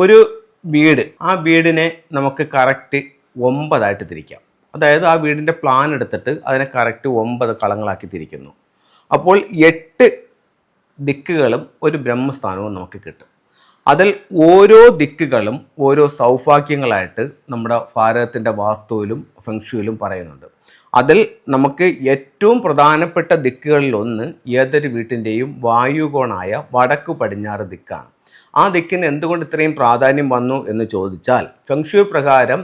ഒരു വീട് ആ വീടിനെ നമുക്ക് കറക്റ്റ് ഒമ്പതായിട്ട് തിരിക്കാം. അതായത് ആ വീടിന്റെ പ്ലാൻ എടുത്തിട്ട് അതിനെ കറക്റ്റ് ഒമ്പത് കളങ്ങളാക്കി തിരിക്കുന്നു. അപ്പോൾ എട്ട് ദിക്കുകളും ഒരു ബ്രഹ്മസ്ഥാനവും നമുക്ക് കിട്ടും. അതിൽ ഓരോ ദിക്കുകളും ഓരോ സൗഭാഗ്യങ്ങളായിട്ട് നമ്മുടെ ഭാരതത്തിന്റെ വാസ്തുവിലും ഫെങ്ഷുവിലും പറയുന്നുണ്ട്. അതിൽ നമുക്ക് ഏറ്റവും പ്രധാനപ്പെട്ട ദിക്കുകളിലൊന്ന് ഏതൊരു വീട്ടിന്റെയും വായുകോണായ വടക്ക് പടിഞ്ഞാറ് ദിക്കാണ്. ആ ദിക്കിന് എന്തുകൊണ്ട് ഇത്രയും പ്രാധാന്യം വന്നു എന്ന് ചോദിച്ചാൽ ഫെങ്ഷു പ്രകാരം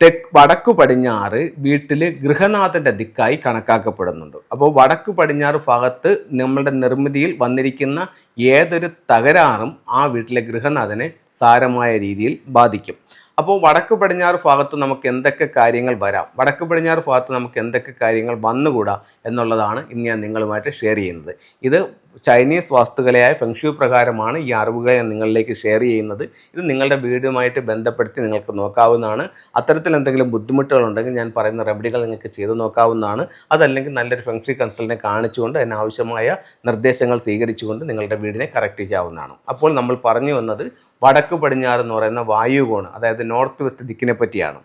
തെക്ക് വടക്കു പടിഞ്ഞാറ് വീട്ടിൽ ഗൃഹനാഥന്റെ ദിക്കായി കണക്കാക്കപ്പെടുന്നുണ്ട്. അപ്പോൾ വടക്കു പടിഞ്ഞാറ് ഭാഗത്ത് നമ്മളുടെ നിർമ്മിതിയിൽ വന്നിരിക്കുന്ന ഏതൊരു തകരാറും ആ വീട്ടിലെ ഗൃഹനാഥനെ സാരമായ രീതിയിൽ ബാധിക്കും. അപ്പോൾ വടക്ക് പടിഞ്ഞാറ് ഭാഗത്ത് നമുക്ക് എന്തൊക്കെ കാര്യങ്ങൾ വരാം? വടക്ക് പടിഞ്ഞാറ് ഭാഗത്ത് നമുക്ക് എന്തൊക്കെ കാര്യങ്ങൾ വന്നുകൂടാ എന്നുള്ളതാണ് ഇന്ന് ഞാൻ നിങ്ങളുമായിട്ട് ഷെയർ ചെയ്യുന്നത്. ഇത് ചൈനീസ് വാസ്തുകലയായ ഫെങ്ഷു പ്രകാരമാണ് ഈ അറിവുകൾ ഞാൻ നിങ്ങളിലേക്ക് ഷെയർ ചെയ്യുന്നത്. ഇത് നിങ്ങളുടെ വീടുമായിട്ട് ബന്ധപ്പെടുത്തി നിങ്ങൾക്ക് നോക്കാവുന്നതാണ്. അത്തരത്തിൽ എന്തെങ്കിലും ബുദ്ധിമുട്ടുകളുണ്ടെങ്കിൽ ഞാൻ പറയുന്ന റെമഡികൾ നിങ്ങൾക്ക് ചെയ്ത് നോക്കാവുന്നതാണ്. അതല്ലെങ്കിൽ നല്ലൊരു ഫെങ്ഷു കൺസൾട്ടിനെ കാണിച്ചുകൊണ്ട് അതിനാവശ്യമായ നിർദ്ദേശങ്ങൾ സ്വീകരിച്ചുകൊണ്ട് നിങ്ങളുടെ വീടിനെ കറക്റ്റ് ചെയ്യാവുന്നതാണ്. അപ്പോൾ നമ്മൾ പറഞ്ഞു വന്നത് വടക്ക് പടിഞ്ഞാറ് എന്ന് പറയുന്ന വായുകോണ് അതായത് നോർത്ത് വെസ്റ്റ് ദിക്കിനെ പറ്റിയാണ്.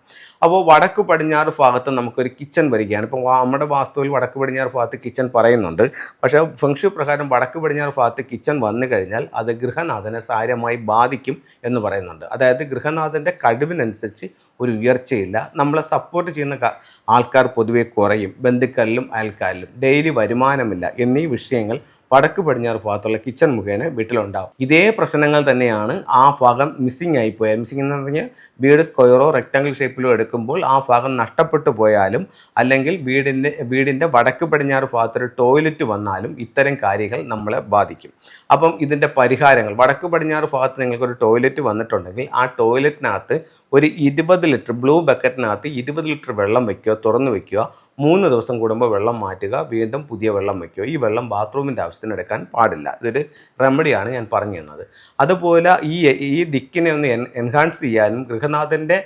അപ്പോൾ വടക്ക് പടിഞ്ഞാറ് ഭാഗത്ത് നമുക്കൊരു കിച്ചൺ വരികയാണ്. ഇപ്പോൾ നമ്മുടെ വാസ്തുവിൽ വടക്ക് പടിഞ്ഞാറ് ഭാഗത്ത് കിച്ചൺ പറയുന്നുണ്ട്. പക്ഷേ ഫെങ്ഷു പ്രകാരം വടക്ക് പടിഞ്ഞാറ് ഭാഗത്ത് കിച്ചൺ വന്നു കഴിഞ്ഞാൽ അത് ഗൃഹനാഥനെ സാരമായി ബാധിക്കും എന്ന് പറയുന്നുണ്ട്. അതായത് ഗൃഹനാഥന്റെ കഴിവിനനുസരിച്ച് ഒരു ഉയർച്ചയില്ല. നമ്മളെ സപ്പോർട്ട് ചെയ്യുന്ന ആൾക്കാർ പൊതുവെ കുറയും. ബന്ധുക്കളിലും അയൽക്കാരിലും. ഡെയിലി വരുമാനമില്ല. എന്നീ വിഷയങ്ങൾ വടക്ക് പടിഞ്ഞാറ് ഭാഗത്തുള്ള കിച്ചൺ മുഖേന വീട്ടിലുണ്ടാവും. ഇതേ പ്രശ്നങ്ങൾ തന്നെയാണ് ആ ഭാഗം മിസ്സിംഗ് ആയി പോയാൽ മിസ്സിംഗ് എന്ന് പറഞ്ഞാൽ വീട് സ്ക്വയറോ റെക്റ്റാങ്കിൾ ഷേപ്പിലോ എടുക്കുമ്പോൾ ആ ഭാഗം നഷ്ടപ്പെട്ടു പോയാലും അല്ലെങ്കിൽ വീടിന്റെ വീടിന്റെ വടക്ക് പടിഞ്ഞാറ് ഭാഗത്തൊരു ടോയ്ലറ്റ് വന്നാലും ഇത്തരം കാര്യങ്ങൾ നമ്മളെ ബാധിക്കും. അപ്പം ഇതിന്റെ പരിഹാരങ്ങൾ വടക്ക് പടിഞ്ഞാറ് ഭാഗത്ത് നിങ്ങൾക്കൊരു ടോയ്ലറ്റ് വന്നിട്ടുണ്ടെങ്കിൽ ആ ടോയ്ലറ്റിനകത്ത് ഒരു ഇരുപത് ലിറ്റർ ബ്ലൂ ബക്കറ്റിനകത്ത് ഇരുപത് ലിറ്റർ വെള്ളം വയ്ക്കുക തുറന്നു വയ്ക്കുക മൂന്ന് ദിവസം കൂടുമ്പോൾ വെള്ളം മാറ്റുക വീണ്ടും പുതിയ വെള്ളം വയ്ക്കുക ഈ വെള്ളം ബാത്റൂമിന്റെ ആവശ്യത്തിന് എടുക്കാൻ പാടില്ല. ഇതൊരു റെമഡിയാണ് ഞാൻ പറഞ്ഞു തന്നത് അതുപോലെ ഈ ഈ ദിക്കിനെ ഒന്ന് എൻ എൻഹാൻസ് ചെയ്യാനും ഗൃഹനാഥന്റെ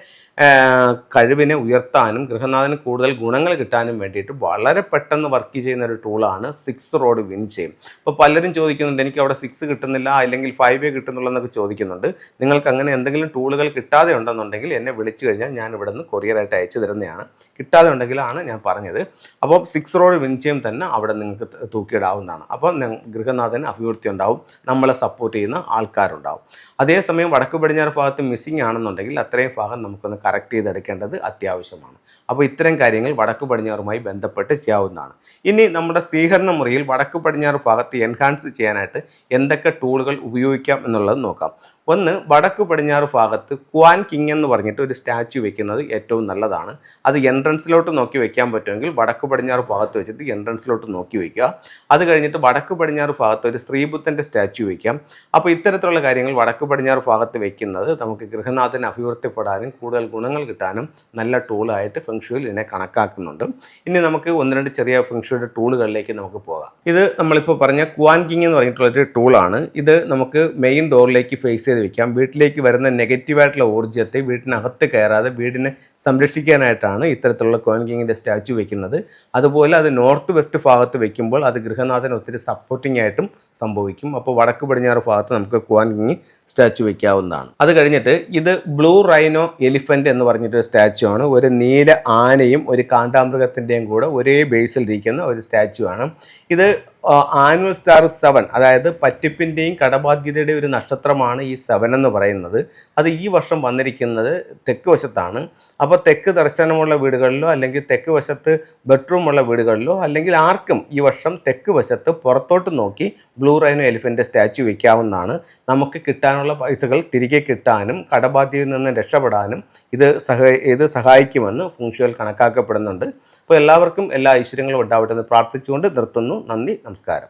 കഴിവിനെ ഉയർത്താനും ഗൃഹനാഥന് കൂടുതൽ ഗുണങ്ങൾ കിട്ടാനും വേണ്ടിയിട്ട് വളരെ പെട്ടെന്ന് വർക്ക് ചെയ്യുന്ന ഒരു ടൂളാണ് സിക്സ് റോഡ് വിൻ ചെയ്യും അപ്പോൾ പലരും ചോദിക്കുന്നുണ്ട് എനിക്ക് അവിടെ സിക്സ് കിട്ടുന്നില്ല അല്ലെങ്കിൽ ഫൈവ് കിട്ടുന്നുള്ളൂ എന്നൊക്കെ ചോദിക്കുന്നുണ്ട്. നിങ്ങൾക്ക് അങ്ങനെ എന്തെങ്കിലും ടൂളുകൾ കിട്ടാതെ ഉണ്ടെന്നുണ്ടെങ്കിൽ എന്നെ വിളിച്ചു കഴിഞ്ഞാൽ ഞാൻ ഇവിടെ നിന്ന് കൊറിയറായിട്ട് അയച്ചു തരുന്നതാണ്. കിട്ടാതെ ഉണ്ടെങ്കിലാണ് ഞാൻ പറഞ്ഞത്. അപ്പോൾ സിക്സ് റോഡ് വിൻ ചെയ്യും തന്നെ അവിടെ നിങ്ങൾക്ക് തൂക്കിയിടാവുന്നതാണ്. അപ്പോൾ ഗൃഹനാഥന് അഭിവൃദ്ധി ഉണ്ടാവും നമ്മളെ സപ്പോർട്ട് ചെയ്യുന്ന ആൾക്കാരുണ്ടാവും. അതേസമയം വടക്ക് പടിഞ്ഞാറ് ഭാഗത്ത് മിസ്സിംഗ് ആണെന്നുണ്ടെങ്കിൽ അത്രയും ഭാഗം നമുക്കൊന്ന് കറക്റ്റ് ചെയ്തെടുക്കേണ്ടത് അത്യാവശ്യമാണ്. അപ്പോൾ ഇത്തരം കാര്യങ്ങൾ വടക്ക് പടിഞ്ഞാറുമായി ബന്ധപ്പെട്ട് ചെയ്യാവുന്നതാണ്. ഇനി നമ്മുടെ സ്വീകരണ മുറിയിൽ വടക്ക് പടിഞ്ഞാറ് ഭാഗത്ത് എൻഹാൻസ് ചെയ്യാനായിട്ട് എന്തൊക്കെ ടൂളുകൾ ഉപയോഗിക്കാം എന്നുള്ളത് നോക്കാം. ഒന്ന് വടക്ക് പടിഞ്ഞാറ് ഭാഗത്ത് ക്വാൻ കിങ് എന്ന് പറഞ്ഞിട്ട് ഒരു സ്റ്റാച്യു വെക്കുന്നത് ഏറ്റവും നല്ലതാണ്. അത് എൻട്രൻസിലോട്ട് നോക്കി വെക്കാൻ പറ്റുമെങ്കിൽ വടക്ക് പടിഞ്ഞാറ് ഭാഗത്ത് വെച്ചിട്ട് എൻട്രൻസിലോട്ട് നോക്കി വയ്ക്കുക അത് കഴിഞ്ഞിട്ട് വടക്ക് പടിഞ്ഞാറ് ഭാഗത്ത് ഒരു ശ്രീബുദ്ധന്റെ സ്റ്റാച്യു വയ്ക്കാം അപ്പോൾ ഇത്തരത്തിലുള്ള കാര്യങ്ങൾ വടക്ക് പടിഞ്ഞാറ് ഭാഗത്ത് വെക്കുന്നത് നമുക്ക് ഗൃഹനാഥന് അഭിവൃദ്ധിപ്പെടാനും കൂടുതൽ ഗുണങ്ങൾ കിട്ടാനും നല്ല ടൂളായിട്ട് ഫെങ്ഷുവിൽ ഇതിനെ കണക്കാക്കുന്നുണ്ട്. ഇനി നമുക്ക് ഒന്ന് രണ്ട് ചെറിയ ഫെങ്ഷുയുടെ ടൂളുകളിലേക്ക് നമുക്ക് പോകാം. ഇത് നമ്മളിപ്പോൾ പറഞ്ഞ ക്വാൻ കിങ് എന്ന് പറഞ്ഞിട്ടുള്ളൊരു ടൂളാണ് ഇത് നമുക്ക് മെയിൻ ഡോറിലേക്ക് ഫേസ് ചെയ്ത് വെക്കാം വീട്ടിലേക്ക് വരുന്ന നെഗറ്റീവായിട്ടുള്ള ഊർജത്തെ വീട്ടിനകത്ത് കയറാതെ വീടിനെ സംരക്ഷിക്കാനായിട്ടാണ് ഇത്തരത്തിലുള്ള കോയിൻ കിങ്ങിന്റെ സ്റ്റാച്ചു വെക്കുന്നത്. അതുപോലെ അത് നോർത്ത് വെസ്റ്റ് ഭാഗത്ത് വെക്കുമ്പോൾ അത് ഗൃഹനാഥന് ഒത്തിരി സപ്പോർട്ടിംഗ് ആയിട്ടും സംഭവിക്കും. അപ്പോൾ വടക്ക് പടിഞ്ഞാറ് ഭാഗത്ത് നമുക്ക് കോയിൻ കിങ് സ്റ്റാച്ചു വെക്കാവുന്നതാണ്. അത് കഴിഞ്ഞിട്ട് ഇത് ബ്ലൂ റൈനോ എലിഫന്റ് എന്ന് പറഞ്ഞിട്ടൊരു സ്റ്റാച്ചു ആണ്. ഒരു നീല ആനയും ഒരു കാണ്ടാമൃഗത്തിന്റെയും കൂടെ ഒരേ ബേസിൽ ഇരിക്കുന്ന ഒരു സ്റ്റാച്ചു ആണ്. ഇത് ആനുവൽ സ്റ്റാർ സെവൻ അതായത് പറ്റിപ്പിന്റെയും കടബാധ്യതയുടെയും ഒരു നക്ഷത്രമാണ് ഈ സെവൻ എന്ന് പറയുന്നത്. അത് ഈ വർഷം വന്നിരിക്കുന്നത് തെക്ക് വശത്താണ്. അപ്പോൾ തെക്ക് ദർശനമുള്ള വീടുകളിലോ അല്ലെങ്കിൽ തെക്ക് വശത്ത് ബെഡ്റൂം ഉള്ള വീടുകളിലോ അല്ലെങ്കിൽ ആർക്കും ഈ വർഷം തെക്ക് വശത്ത് പുറത്തോട്ട് നോക്കി ബ്ലൂ റൈനോ എലിഫന്റ് സ്റ്റാച്ചു വയ്ക്കാവുന്നതാണ്. നമുക്ക് കിട്ടാനുള്ള പൈസകൾ തിരികെ കിട്ടാനും കടബാധ്യതയിൽ നിന്ന് രക്ഷപ്പെടാനും ഇത് സഹ ഇത് സഹായിക്കുമെന്ന് ഫുങ്ഷുവൽ കണക്കാക്കപ്പെടുന്നുണ്ട്. അപ്പോൾ എല്ലാവർക്കും എല്ലാ ഐശ്വര്യങ്ങളും ഉണ്ടാവട്ടെ എന്ന് പ്രാർത്ഥിച്ചുകൊണ്ട് നിർത്തുന്നു. നന്ദി നമസ്കാരം